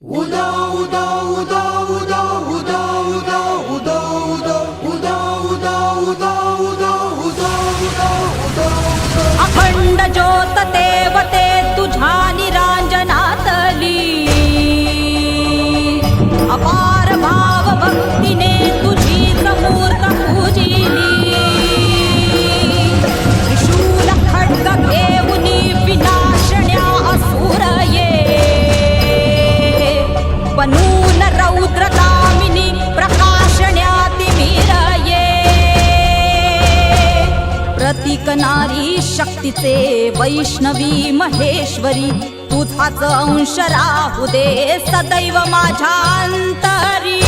舞蹈舞蹈舞蹈 नारी शक्तीचे वैष्णवी महेश्वरी तुझाच अंश राहू दे सदैव माझ्या अंतरी।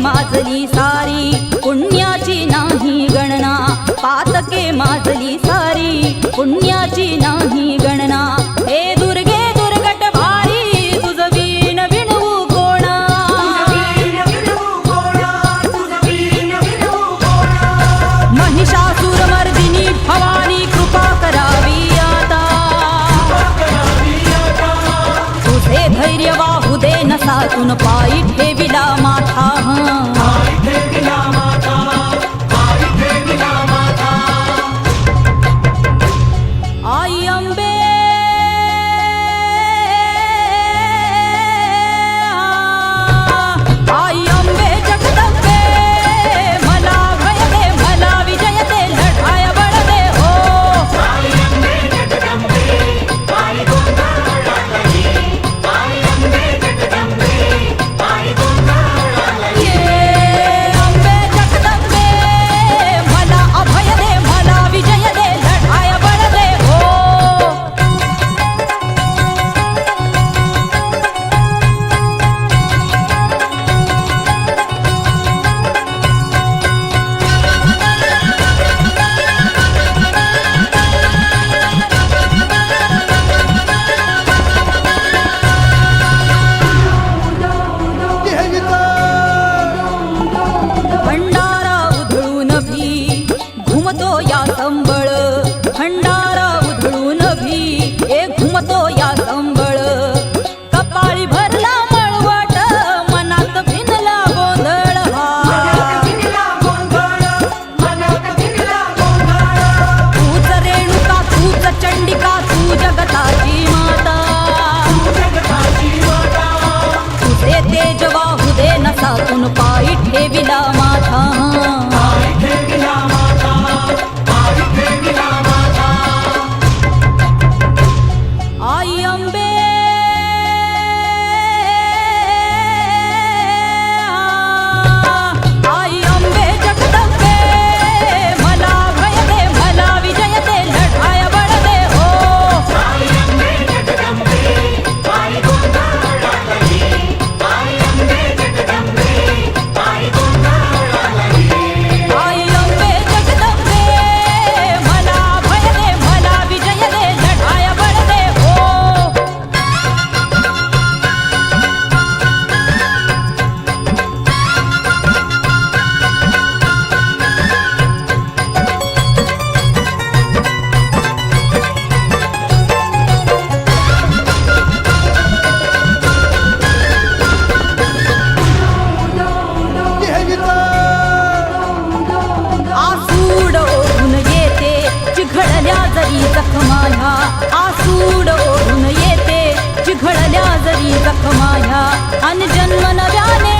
माजली सारी पुण्याची नाही गणना. पातके माजली सारी पुण्याची नाही या संबळ भंडारा उधळून भी एक घुमतो या संबळ. जखमाया आणि जन्म नव्याने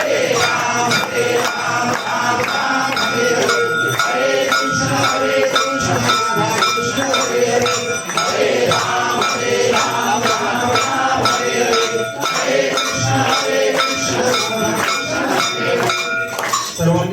Hare Ram, Hare Ram.